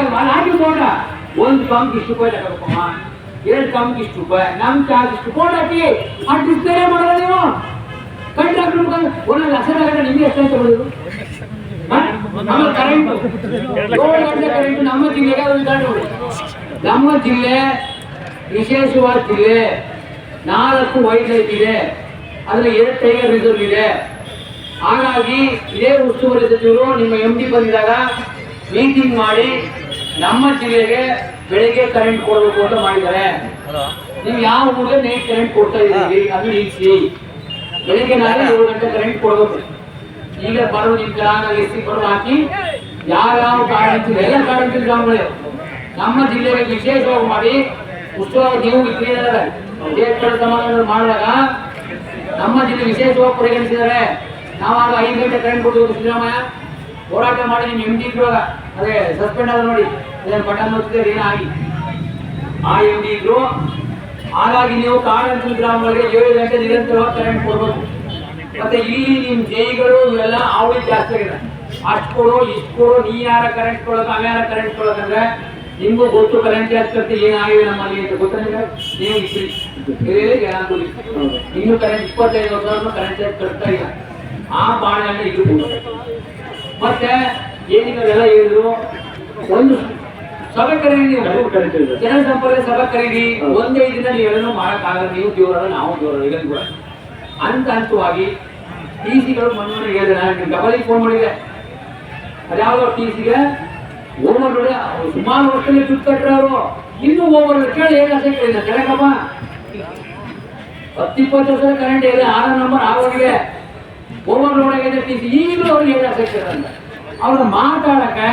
ಹಾಕಲ್ವಾ ಹಾಕಿ ಬೋರ್ಡ ಒಂದು ಕಂಪ್ ಇಷ್ಟು ರೂಪಾಯಿ ತಗೋಬೇಕಮ್ಮ ಎರಡು ಕಂಪ್ ಇಷ್ಟು ರೂಪಾಯಿ ನಮ್ ಚಾರ್ಜ್ ಇಷ್ಟು ಬೋರ್ಡ್ ಹಾಕಿ ಆ ಡಿಸ್ಪ್ಲೇ ಮಾಡಲ್ಲ ನೀವು ಕಂಟ್ರಾಕ್ಟರ್ ಮುಖಾಂತರ ಒಂದೊಂದು ಲಕ್ಷ ತಗೊಂಡ್ರೆ ನಿಮ್ಗೆ ಎಷ್ಟು ಅಂತ ಬರೋದು ಆಮೇಲೆ ಕರೆಂಟ್ ಏಳು ಗಂಟೆ ಕರೆಂಟ್ ನಮ್ಮ ಜಿಲ್ಲೆಗೆ ಒಂದು ಉದಾಹರಣೆ ನೋಡಿ. ನಮ್ಮ ಜಿಲ್ಲೆ ವಿಶೇಷವಾದ ಜಿಲ್ಲೆ ನಾಲ್ಕು ವೈಲ್ಡ್ ಲೈಫ್ ಇದೆ ಅದ್ರಲ್ಲಿ ಎರಡು ಟೈಗರ್ ರಿಸರ್ವ್ ಇದೆ ಹಾಗಾಗಿ ಇದೇ ಉಸ್ತುವಾರಿ ಸಚಿವರು ನಿಮ್ಮ ಎಂ ಡಿ ಬಂದಿದಾಗ ಮೀಟಿಂಗ್ ಮಾಡಿ ನಮ್ಮ ಜಿಲ್ಲೆಗೆ ಬೆಳಿಗ್ಗೆ ಕರೆಂಟ್ ಕೊಡಬೇಕು ಅಂತ ಮಾಡಿದ್ದಾರೆ. ನೀವು ಯಾವ ಊರಿಗೆ ನೈಟ್ ಕರೆಂಟ್ ಕೊಡ್ತಾ ಇದ್ದೀರಿ ಅದು ನಿಲ್ಲಿಸಿ. ಬೆಳಿಗ್ಗೆ ನಾಳೆ ಏಳು ಗಂಟೆ ಕರೆಂಟ್ ಕೊಡಬೇಕು. ಈಗ ಬರೋ ನಿಲ್ದಾಣಾಗಿ ಎಸ್ಸಿ ಬರೋ ಹಾಕಿ ಯಾವ್ಯಾವ ಕಾರಣ ಎಲ್ಲ ಕಾರಣ ಗ್ರಾಮಗಳೇ ನಮ್ಮ ಜಿಲ್ಲೆಗೆ ವಿಶೇಷವಾಗಿ ಮಾಡಿ ಉತ್ಸವ ನೀವು ಇಟ್ಟಿದ್ದಾರೆ ವಿಶೇಷ ಸಮಾರಂಭ ಮಾಡಿದಾಗ ನಮ್ಮ ಜಿಲ್ಲೆ ವಿಶೇಷವಾಗಿ ಪರಿಗಣಿಸಿದ್ದಾರೆ. ನಾವಾಗ ಐದು ಗಂಟೆ ಕರೆಂಟ್ ಕೊಡ್ತೀವಿ ಸಿದ್ದರಾಮಯ್ಯ. ಹೋರಾಟ ಮಾಡಿ ನಿಮ್ಮ ಎಂ ಡಿ ಇರುವಾಗ ಅದೇ ಸಸ್ಪೆಂಡ್ ಆದ ನೋಡಿ ಅದೇ ಬಟನ್ ಒತ್ತಿದ್ರೆ ಏನಾಗಿ ಆ ಎಂ ಡಿ ಇದ್ರು, ಹಾಗಾಗಿ ನೀವು ಕಾಡಂತ ಗ್ರಾಮಗಳಿಗೆ ಏಳು ಗಂಟೆ ನಿರಂತರವಾಗಿ ಕರೆಂಟ್ ಕೊಡ್ಬೋದು ಮತ್ತೆ ಇಲ್ಲಿ ನಿಮ್ ಜೈಗಳು ಇವೆಲ್ಲ ಅವಳಿ ಜಾಸ್ತಿ ಆಗಿದೆ. ಅಷ್ಟು ಕೊಡು, ಇಷ್ಟು ಕೊಡು, ನೀ ಯಾರ ಕರೆಂಟ್ ಕೊಡೋಕೆ ಅವ್ಯಾರ ಕರೆಂಟ್ ಕೊಡೋಕಂದ್ರೆ ನಿಮ್ಗೂ ಗೊತ್ತು ಕರೆಂಟ್ ಜಾಸ್ತಿ ಏನಾಗಿವೆ ನಮ್ಮಲ್ಲಿ ಅಂತ ಗೊತ್ತಾ ನೀವು ಹಿರಿಯರಿಗೆ ಇನ್ನು ಕರೆಂಟ್ ಇಪ್ಪತ್ತೈದು ವರ್ಷ ಕರೆಂಟ್ ಕಟ್ತಾ ಇಲ್ಲ. ಆ ಬಾಳೆಹಣ್ಣು ಇದು ಮತ್ತೆ ಏನಿಗೆಲ್ಲ ಹೇಳಿದ್ರು ಒಂದು ಸಭೆ ಕರೀರಿ ನೀವು ಜನ ಸಂಪರ್ಕ ಸಭೆ ಕರೀರಿ. ಒಂದೇ ದಿನ ನೀವೇನೋ ಮಾಡಕ್ಕಾಗಲ್ಲ ನೀವು ದೇವರಲ್ಲ ನಾವು ದೇವರಲ್ಲ ಈಗ ಕೂಡ ಹಂತ ಹಂತವಾಗಿ ಟಿ ಸಿಗಳು ಮನೆಯವರು ಹೇಳಿದೆ ನಾನು ಡಬಲಿಗೆ ಫೋನ್ ಮಾಡಿದೆ. ಅದ್ಯಾವುದೋ ಟಿ ಸಿಗೆ? ಓವರ್ ನೋಡಿ ಸುಮಾರು ವರ್ಷದಲ್ಲಿ ದುಡ್ಡು ಕಟ್ಟರೆ ಅವರು ಇನ್ನೂ ಓವರ್ ಕೇಳಿ ಏನು ಅಷ್ಟೇ ಕೆಳಕಮ್ಮ ಹತ್ತು ಹತ್ತಿಪ್ಪತ್ತು ವರ್ಷ ಕರೆಂಟ್ ಇದೆ. ಆರು ನಂಬರ್ ಆಗೋಗಿದೆ. ಓವರ್ ಲೋಡ್ ಆಗಿದೆ ಟಿ ಸಿ ಈಗಲೂ ಅವ್ರಿಗೆ ಅಸಕ್ತಿ ಅಂತ? ಅವ್ರನ್ನ ಮಾತಾಡಕ್ಕೆ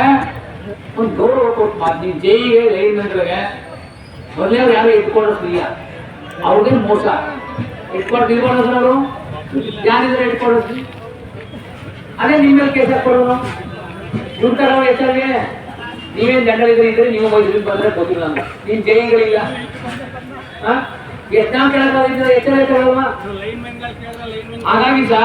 ಒಂದು ಗೌರವ ಕೊಟ್ಟು ಮಾತು. ನೀವು ಜೈಗೆ ಲೈನ್ಮೆಂಟ್ಗಳಿಗೆ ಮೊದಲೇ ಅವ್ರು ಯಾರು ಇಟ್ಕೊಳ್ಳೋದಿಲ್ಲ ಅವ್ರಿಗೆ ಮೋಸ? ಇಟ್ಕೊಂಡು ಇಟ್ಕೊಳ್ಳೋದ್ರ ಅವರು? ಯಾರಿದ್ರೆ ಇಟ್ಕೊಳ್ಳೋದು ಅದೇ ನಿಮ್ಮ ಮೇಲೆ ಕೇಸ್ ಹಾಕ್ಕೊಳ್ಳೋನು ದುಡ್ಡು ಹೆಸರಿಗೆ ನೀವೇನ್ ದಂಡಲಿದ್ರೆ ಇದ್ರೆ ನೀವು ಮೈಸೂರಿಗೆ ಬಂದ್ರೆ ಗೊತ್ತಿಲ್ಲ ಅಂತ ನಿಮ್ ಜೈಗಳಿಲ್ಲ ಎಷ್ಟು ಜನ ಕೇಳಕ್ಕಾಗಿದ್ರೆ ಎಚ್ಚರ ಹಾಗಾಗಿ ಸರ್